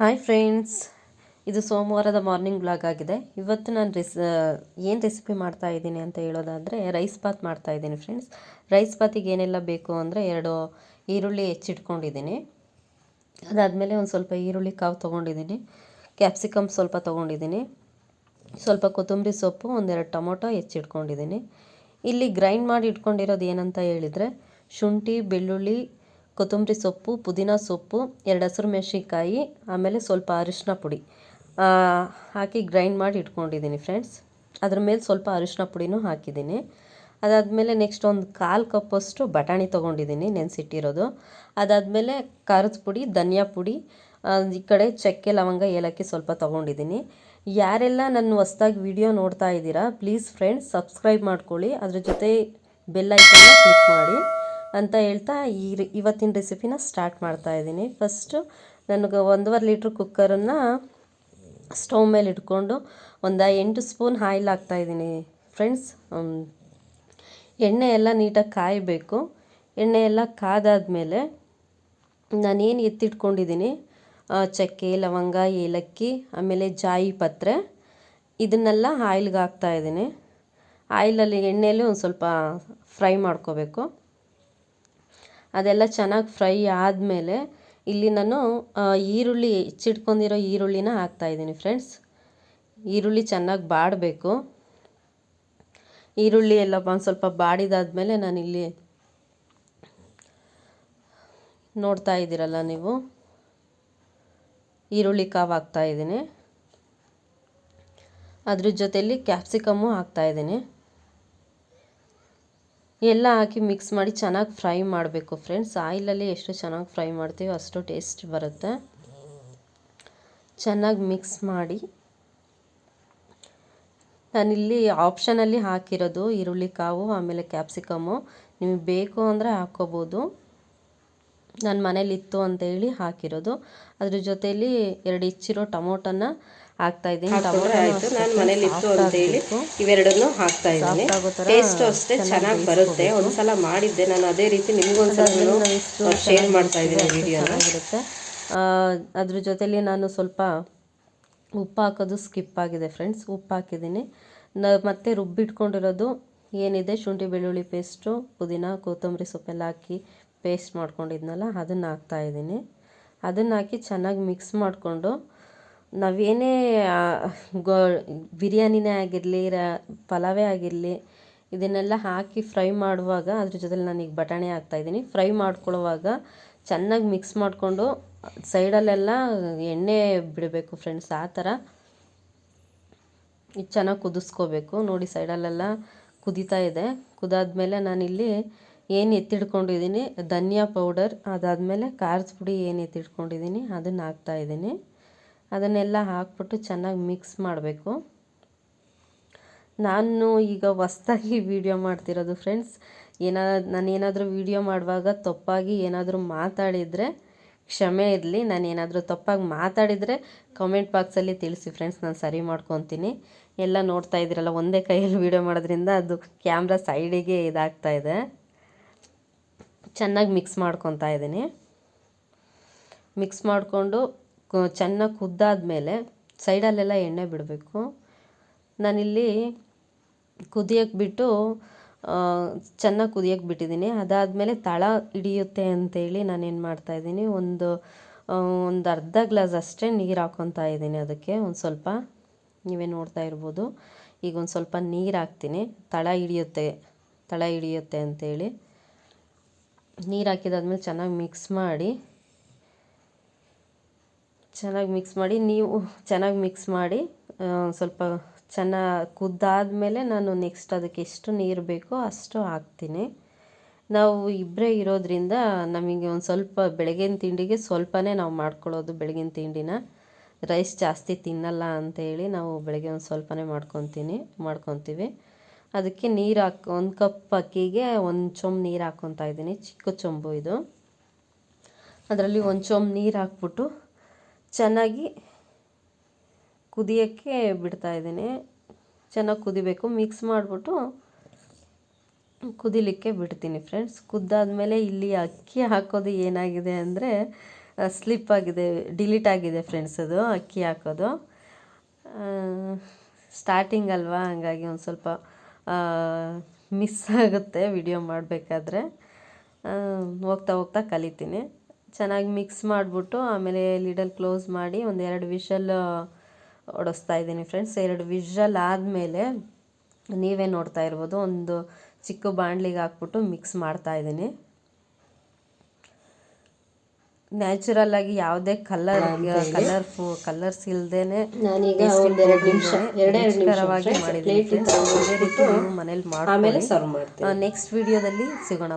Hi friends, ಇದು ಸೋಮವಾರದ morning blog ಆಗಿದೆ. ಇವತ್ತು ನಾನು ರೆಸ್ ಏನು ರೆಸಿಪಿ ಮಾಡ್ತಾ ಇದ್ದೀನಿ ಅಂತ ಹೇಳೋದಾದರೆ ರೈಸ್ ಬಾತ್ ಮಾಡ್ತಾ ಇದ್ದೀನಿ ಫ್ರೆಂಡ್ಸ್. ರೈಸ್ ಬಾತಿಗೆ ಏನೆಲ್ಲ ಬೇಕು ಅಂದರೆ ಎರಡು ಈರುಳ್ಳಿ ಹೆಚ್ಚಿಟ್ಕೊಂಡಿದ್ದೀನಿ. ಅದಾದಮೇಲೆ ಒಂದು ಸ್ವಲ್ಪ ಈರುಳ್ಳಿ ಕಾವು ತೊಗೊಂಡಿದ್ದೀನಿ. ಕ್ಯಾಪ್ಸಿಕಮ್ ಸ್ವಲ್ಪ ತೊಗೊಂಡಿದ್ದೀನಿ. ಸ್ವಲ್ಪ ಕೊತ್ತಂಬರಿ ಸೊಪ್ಪು, ಒಂದೆರಡು ಟೊಮೊಟೊ ಹೆಚ್ಚಿಟ್ಕೊಂಡಿದ್ದೀನಿ. ಇಲ್ಲಿ ಗ್ರೈಂಡ್ ಮಾಡಿ ಇಟ್ಕೊಂಡಿರೋದು ಏನಂತ ಹೇಳಿದರೆ ಶುಂಠಿ, ಬೆಳ್ಳುಳ್ಳಿ ಕೊತ್ತಂಬರಿ ಸೊಪ್ಪು, ಪುದೀನ ಸೊಪ್ಪು, ಎರಡು ಹಸಿರು ಮೆಣಸಿನ್ಕಾಯಿ, ಆಮೇಲೆ ಸ್ವಲ್ಪ ಅರಿಶಿನ ಪುಡಿ. ಹಾಕಿ ಗ್ರೈಂಡ್ ಮಾಡಿ ಇಟ್ಕೊಂಡಿದ್ದೀನಿ ಫ್ರೆಂಡ್ಸ್. ಅದ್ರ ಮೇಲೆ ಸ್ವಲ್ಪ ಅರಿಶಿನ ಪುಡಿನೂ ಹಾಕಿದ್ದೀನಿ. ಅದಾದಮೇಲೆ ನೆಕ್ಸ್ಟ್ ಒಂದು ಕಾಲು ಕಪ್ಪಷ್ಟು ಬಟಾಣಿ ತೊಗೊಂಡಿದ್ದೀನಿ ನೆನೆಸಿಟ್ಟಿರೋದು. ಅದಾದಮೇಲೆ ಖಾರದ ಪುಡಿ, ಧನಿಯಾ ಪುಡಿ ಈ ಕಡೆ ಚಕ್ಕೆ, ಲವಂಗ, ಏಲಕ್ಕಿ ಸ್ವಲ್ಪ ತೊಗೊಂಡಿದ್ದೀನಿ. ಯಾರೆಲ್ಲ ನನ್ನ ಹೊಸ್ದಾಗಿ ವಿಡಿಯೋ ನೋಡ್ತಾ ಇದ್ದೀರಾ, ಪ್ಲೀಸ್ ಫ್ರೆಂಡ್ಸ್, ಸಬ್ಸ್ಕ್ರೈಬ್ ಮಾಡ್ಕೊಳ್ಳಿ. ಅದ್ರ ಜೊತೆ ಬೆಲ್ ಐಕನ್ನ ಕ್ಲಿಕ್ ಮಾಡಿ. ಅಂತ ಹೇಳ್ತಾ ಈ ಇವತ್ತಿನ ರೆಸಿಪಿನ ಸ್ಟಾರ್ಟ್ ಮಾಡ್ತಾ ಇದ್ದೀನಿ. ಫಸ್ಟು ನನಗೆ ಒಂದೂವರೆ ಲೀಟ್ರ್ ಕುಕ್ಕರನ್ನು ಸ್ಟೌವ್ ಮೇಲೆ ಇಟ್ಕೊಂಡು ಒಂದು ಎಂಟು ಸ್ಪೂನ್ ಆಯಿಲ್ ಹಾಕ್ತಾಯಿದ್ದೀನಿ ಫ್ರೆಂಡ್ಸ್. ಎಣ್ಣೆ ಎಲ್ಲ ನೀಟಾಗಿ ಕಾಯಬೇಕು. ಎಣ್ಣೆ ಎಲ್ಲ ಕಾದಾದಮೇಲೆ ನಾನೇನು ಎತ್ತಿಟ್ಕೊಂಡಿದ್ದೀನಿ? ಚಕ್ಕೆ, ಲವಂಗ, ಏಲಕ್ಕಿ, ಆಮೇಲೆ ಜಾಯಿ ಪತ್ರೆ, ಇದನ್ನೆಲ್ಲ ಆಯಿಲ್ಗೆ ಹಾಕ್ತಾಯಿದ್ದೀನಿ ಆಯಿಲಲ್ಲಿ ಎಣ್ಣೆಯಲ್ಲಿ ಒಂದು ಸ್ವಲ್ಪ ಫ್ರೈ ಮಾಡ್ಕೋಬೇಕು. ಅದೆಲ್ಲ ಚೆನ್ನಾಗಿ ಫ್ರೈ ಆದಮೇಲೆ ಇಲ್ಲಿ ನಾನು ಈರುಳ್ಳಿ ಹೆಚ್ಚಿಟ್ಕೊಂಡಿರೋ ಈರುಳ್ಳಿನ ಹಾಕ್ತಾಯಿದ್ದೀನಿ ಫ್ರೆಂಡ್ಸ್. ಈರುಳ್ಳಿ ಚೆನ್ನಾಗಿ ಬಾಡಬೇಕು. ಈರುಳ್ಳಿ ಎಲ್ಲ ಒಂದು ಸ್ವಲ್ಪ ಬಾಡಿದಾದ್ಮೇಲೆ ನಾನಿಲ್ಲಿ ನೋಡ್ತಾ ಇದ್ದೀರಲ್ಲ ನೀವು. ಈರುಳ್ಳಿ ಕಾವು ಹಾಕ್ತಾಯಿದ್ದೀನಿ ಅದ್ರ ಜೊತೆಯಲ್ಲಿ ಕ್ಯಾಪ್ಸಿಕಮ್ಮು ಹಾಕ್ತಾಯಿದ್ದೀನಿ ಎಲ್ಲ ಹಾಕಿ ಮಿಕ್ಸ್ ಮಾಡಿ ಚೆನ್ನಾಗಿ ಫ್ರೈ ಮಾಡಬೇಕು ಫ್ರೆಂಡ್ಸ್ ಆಯಿಲಲ್ಲಿ ಎಷ್ಟು ಚೆನ್ನಾಗಿ ಫ್ರೈ ಮಾಡ್ತೀವಿ ಅಷ್ಟು ಟೇಸ್ಟ್ ಬರುತ್ತೆ. ಚೆನ್ನಾಗಿ ಮಿಕ್ಸ್ ಮಾಡಿ. ನಾನಿಲ್ಲಿ ಆಪ್ಷನಲ್ಲಿ ಹಾಕಿರೋದು ಈರುಳ್ಳಿ ಕಾವು ಆಮೇಲೆ ಕ್ಯಾಪ್ಸಿಕಮ್ಮು ನಿಮಗೆ ಬೇಕು ಅಂದರೆ ಹಾಕ್ಕೋಬೋದು. ನನ್ನ ಮನೇಲಿತ್ತು ಅಂತೇಳಿ ಹಾಕಿರೋದು. ಅದ್ರ ಜೊತೆಯಲ್ಲಿ ಎರಡು ಹೆಚ್ಚಿರೋ ಟೊಮೊಟೊನ ಹಾಕ್ತಾ ಇದ್ದೀನಿ. ಆಯ್ತು. ನಾನು ಮನೇಲಿ ಇತ್ತು ಅಂತ ಹೇಳಿ ಇವೆರಡನ್ನು ಹಾಕ್ತಾ ಇದ್ದೀನಿ. ಟೇಸ್ಟ್ ಅಷ್ಟೇ ಚೆನ್ನಾಗಿ ಬರುತ್ತೆ. ಒಂದ್ಸಲ ಮಾಡಿದ್ದೆ ನಾನು. ಅದೇ ರೀತಿ ನಿಮ್ಗೊಂದ್ಸಲ ಶೇರ್ ಮಾಡ್ತಾ ಇದ್ದೀನಿ ವಿಡಿಯೋ ಚೆನ್ನಾಗಿರುತ್ತೆ. ಅದ್ರ ಜೊತೆಲಿ ನಾನು ಸ್ವಲ್ಪ ಉಪ್ಪು ಹಾಕೋದು ಸ್ಕಿಪ್ ಆಗಿದೆ ಫ್ರೆಂಡ್ಸ್. ಉಪ್ಪು ಹಾಕಿದ್ದೀನಿ. ನ ಮತ್ತೆ ರುಬ್ಬಿಟ್ಕೊಂಡಿರೋದು ಏನಿದೆ? ಶುಂಠಿ ಬೆಳ್ಳುಳ್ಳಿ ಪೇಸ್ಟು ಪುದೀನ ಕೊತ್ತಂಬರಿ ಸೊಪ್ಪೆಲ್ಲ ಹಾಕಿ ಪೇಸ್ಟ್ ಮಾಡ್ಕೊಂಡಿದ್ನಲ್ಲ ಅದನ್ನು ಹಾಕ್ತಾಯಿದ್ದೀನಿ ಅದನ್ನು ಹಾಕಿ ಚೆನ್ನಾಗಿ ಮಿಕ್ಸ್ ಮಾಡಿಕೊಂಡು ನಾವೇನೇ ಗೋ, ಬಿರಿಯಾನಿನೇ ಆಗಿರಲಿ, ರ, ಪಲಾವೇ ಆಗಿರಲಿ, ಇದನ್ನೆಲ್ಲ ಹಾಕಿ ಫ್ರೈ ಮಾಡುವಾಗ ಅದ್ರ ಜೊತೆಲಿ ನಾನೀಗ ಬಟಾಣಿ ಹಾಕ್ತಾಯಿದ್ದೀನಿ ಫ್ರೈ ಮಾಡ್ಕೊಳ್ಳುವಾಗ ಚೆನ್ನಾಗಿ ಮಿಕ್ಸ್ ಮಾಡಿಕೊಂಡು ಸೈಡಲ್ಲೆಲ್ಲ ಎಣ್ಣೆ ಬಿಡಬೇಕು ಫ್ರೆಂಡ್ಸ್, ಆ ಥರ. ಇದು ಚೆನ್ನಾಗಿ ಕುದಿಸ್ಕೋಬೇಕು. ನೋಡಿ ಸೈಡಲ್ಲೆಲ್ಲ ಕುದೀತಾ ಇದೆ. ಕುದಾದ್ಮೇಲೆ ನಾನಿಲ್ಲಿ ಏನು ಎತ್ತಿಡ್ಕೊಂಡಿದ್ದೀನಿ, ಧನಿಯಾ ಪೌಡರ್, ಅದಾದಮೇಲೆ ಖಾರದ ಪುಡಿ ಏನು ಎತ್ತಿಟ್ಕೊಂಡಿದ್ದೀನಿ ಅದನ್ನು ಹಾಕ್ತಾಯಿದ್ದೀನಿ ಅದನ್ನೆಲ್ಲ ಹಾಕ್ಬಿಟ್ಟು ಚೆನ್ನಾಗಿ ಮಿಕ್ಸ್ ಮಾಡಬೇಕು. ನಾನು ಈಗ ಹೊಸ್ದಾಗಿ ವೀಡಿಯೋ ಮಾಡ್ತಿರೋದು ಫ್ರೆಂಡ್ಸ್ ಏನಾದ್ರು ನಾನು ಏನಾದರೂ ವೀಡಿಯೋ ಮಾಡುವಾಗ ತಪ್ಪಾಗಿ ಏನಾದರೂ ಮಾತಾಡಿದರೆ, ಕ್ಷಮೆ ಇರಲಿ. ನಾನು ಏನಾದರೂ ತಪ್ಪಾಗಿ ಮಾತಾಡಿದರೆ ಕಮೆಂಟ್ ಬಾಕ್ಸಲ್ಲಿ ತಿಳಿಸಿ ಫ್ರೆಂಡ್ಸ್ ನಾನು ಸರಿ ಮಾಡ್ಕೊತೀನಿ. ಎಲ್ಲ ನೋಡ್ತಾ ಇದ್ದೀರಲ್ಲ, ಒಂದೇ ಕೈಯಲ್ಲಿ ವೀಡಿಯೋ ಮಾಡೋದ್ರಿಂದ ಅದು ಕ್ಯಾಮ್ರಾ ಸೈಡಿಗೆ ಇದಾಗ್ತಾ ಇದೆ. ಚೆನ್ನಾಗಿ ಮಿಕ್ಸ್ ಮಾಡ್ಕೊತಾ ಇದ್ದೀನಿ. ಮಿಕ್ಸ್ ಮಾಡಿಕೊಂಡು ಚೆನ್ನಾಗಿ ಕುದ್ದಾದಮೇಲೆ ಸೈಡಲ್ಲೆಲ್ಲ ಎಣ್ಣೆ ಬಿಡಬೇಕು. ನಾನಿಲ್ಲಿ ಕುದಿಯೋಕ್ಕೆ ಬಿಟ್ಟು ಚೆನ್ನಾಗಿ ಕುದಿಯೋಕ್ಕೆ ಬಿಟ್ಟಿದ್ದೀನಿ. ಅದಾದಮೇಲೆ ತಳ ಹಿಡಿಯುತ್ತೆ ಅಂತೇಳಿ ನಾನೇನು ಮಾಡ್ತಾಯಿದ್ದೀನಿ ಒಂದು ಒಂದು ಅರ್ಧ ಗ್ಲಾಸ್ ಅಷ್ಟೇ ನೀರು ಹಾಕ್ಕೊತಾ ಇದ್ದೀನಿ ಅದಕ್ಕೆ. ಒಂದು ಸ್ವಲ್ಪ, ನೀವೇ ನೋಡ್ತಾ ಇರ್ಬೋದು. ಈಗ ಒಂದು ಸ್ವಲ್ಪ ನೀರು ಹಾಕ್ತೀನಿ. ತಳ ಹಿಡಿಯುತ್ತೆ ತಳ ಹಿಡಿಯುತ್ತೆ ಅಂತೇಳಿ. ನೀರು ಹಾಕಿದಾದ್ಮೇಲೆ ಚೆನ್ನಾಗಿ ಮಿಕ್ಸ್ ಮಾಡಿ ಚೆನ್ನಾಗಿ ಮಿಕ್ಸ್ ಮಾಡಿ, ನೀವು ಚೆನ್ನಾಗಿ ಮಿಕ್ಸ್ ಮಾಡಿ ಸ್ವಲ್ಪ ಚೆನ್ನಾಗಿ ಕುದ್ದಾದಮೇಲೆ ನಾನು ನೆಕ್ಸ್ಟ್ ಅದಕ್ಕೆ ಎಷ್ಟು ನೀರು ಬೇಕೋ ಅಷ್ಟು ಹಾಕ್ತೀನಿ. ನಾವು ಇಬ್ಬರೇ ಇರೋದ್ರಿಂದ ನಮಗೆ ಒಂದು ಸ್ವಲ್ಪ ಬೆಳಗಿನ ತಿಂಡಿಗೆ ಸ್ವಲ್ಪನೇ ನಾವು ಮಾಡ್ಕೊಳ್ಳೋದು ಬೆಳಗಿನ ತಿಂಡಿನ. ರೈಸ್ ಜಾಸ್ತಿ ತಿನ್ನಲ್ಲ ಅಂತೇಳಿ ನಾವು ಬೆಳಗ್ಗೆ ಒಂದು ಸ್ವಲ್ಪನೇ ಮಾಡ್ಕೊತೀನಿ, ಮಾಡ್ಕೊತೀವಿ. ಅದಕ್ಕೆ ನೀರು ಹಾಕಿ, ಒಂದು ಕಪ್ ಅಕ್ಕಿಗೆ ಒಂದು ಚೊಂಬು ನೀರು ಹಾಕ್ಕೊತಾ ಇದ್ದೀನಿ, ಚಿಕ್ಕ ಚೊಂಬು ಇದು. ಅದರಲ್ಲಿ ಒಂದು ಚೊಂಬು ನೀರು ಹಾಕ್ಬಿಟ್ಟು ಚೆನ್ನಾಗಿ ಕುದಿಯೋಕ್ಕೆ ಬಿಡ್ತಾಯಿದ್ದೀನಿ ಚೆನ್ನಾಗಿ ಕುದಿಬೇಕು. ಮಿಕ್ಸ್ ಮಾಡಿಬಿಟ್ಟು ಕುದಿಲಿಕ್ಕೆ ಬಿಡ್ತೀನಿ ಫ್ರೆಂಡ್ಸ್ ಕುದ್ದಾದಮೇಲೆ ಇಲ್ಲಿ ಅಕ್ಕಿ ಹಾಕೋದು ಏನಾಗಿದೆ ಅಂದರೆ ಸ್ಲಿಪ್ ಆಗಿದೆ ಡಿಲೀಟ್ ಆಗಿದೆ ಫ್ರೆಂಡ್ಸ್ ಅದು, ಅಕ್ಕಿ ಹಾಕೋದು. ಸ್ಟಾರ್ಟಿಂಗ್ ಅಲ್ವಾ? ಹಂಗಾಗಿ ಒಂದು ಸ್ವಲ್ಪ ಮಿಸ್ ಆಗುತ್ತೆ ವಿಡಿಯೋ ಮಾಡಬೇಕಾದ್ರೆ. ಹೋಗ್ತಾ ಹೋಗ್ತಾ ಕಲಿತೀನಿ. ಚೆನ್ನಾಗಿ ಮಿಕ್ಸ್ ಮಾಡಿಬಿಟ್ಟು ಆಮೇಲೆ ಲಿಡಲ್ ಕ್ಲೋಸ್ ಮಾಡಿ ಒಂದು ಎರಡು ವಿಷಲ್ ಓಡಿಸ್ತಾ ಇದ್ದೀನಿ ಫ್ರೆಂಡ್ಸ್. ಎರಡು ವಿಷಲ್ ಆದಮೇಲೆ ನೀವೇ ನೋಡ್ತಾ ಇರ್ಬೋದು. ಒಂದು ಚಿಕ್ಕ ಬಾಣಲಿಗೆ ಹಾಕ್ಬಿಟ್ಟು ಮಿಕ್ಸ್ ಮಾಡ್ತಾ ಇದ್ದೀನಿ. ನ್ಯಾಚುರಲ್ ಆಗಿ ಯಾವುದೇ ಕಲರ್ ಕಲರ್ ಕಲರ್ಸ್ ಇಲ್ದೇನೆ ರುಚಿಕರವಾಗಿ ಮಾಡಿದ್ದೀನಿ ಮನೇಲಿ ಮಾಡಿ ನೆಕ್ಸ್ಟ್ ವಿಡಿಯೋದಲ್ಲಿ ಸಿಗೋಣ.